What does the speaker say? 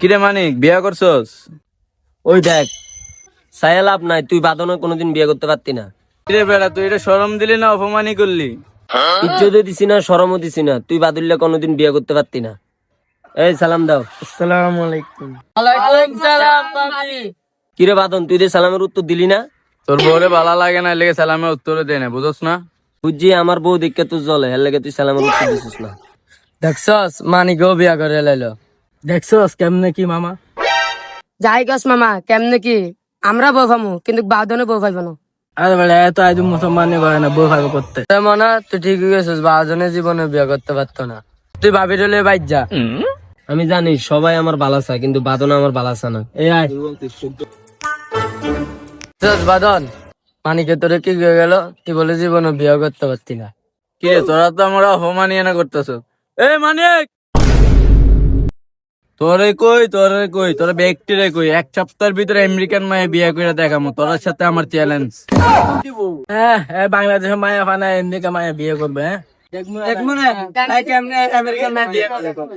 কিরে মানিক বিয়া করছস? ওই দেখ সায়া লাভ নাই তুই বাদনে কোনোদিন বিয়ে করতে পারতি না। কিরে বেড়া তুই এটা শরম দিলি না অপমানই করলি? ইজ্জতও দিছি না সরমও দিছি না তুই বাদুল্লে কোনোদিন বিয়ে করতে পারতি না। এই সালাম দাও। আসসালামু আলাইকুম। কিরে বাদন তুই যে সালামের উত্তর দিলি না? তোর বউরে ভালো লাগে না লেগে সালামে উত্তরে দে না বুঝছ না? বুঝছি আমার বউ দেখে তুই জলে লেগে তুই সালামের উত্তর দিছিস না। দেখছস মানিকেও বিয়া করে লাইলো। দেখছস কেমনে কি মামা? যাই গাছ মামা কেমনে কি? আমরা বউ ফামু কিন্তু বাদনে বউ ফাইব না। আরে বেলা এত আজ মুসলমানি করে না বউ করতে। মনে তুই ঠিক গেছিস জীবনে বিয়া করতে পারতো না। তুই ভাবি রলে বাইর যা। আমি জানি সবাই আমার বালা চায় কিন্তু বাদন আমার বালা চায় না। এই আয়। বাদন মানিকে তোরে কি হয়ে গেল? তুই বলে জীবনে বিয়া করতে পারতি না। কিরে তোরা তো আমরা অপমানই না করতেছ। এ মানিক! তোরে কই তোরে কই তোরা ব্যক্তিরে কই? এক সপ্তাহের ভিতরে আমেরিকান মায়ে বিয়ে করে দেখামো তোর সাথে আমার চ্যালেঞ্জ হ্যাঁ বাংলাদেশে মায়া ফানা আমেরিকা মায়া বিয়ে করবে হ্যাঁ? দেখব না আমেরিকান মায়া বিয়ে করবে?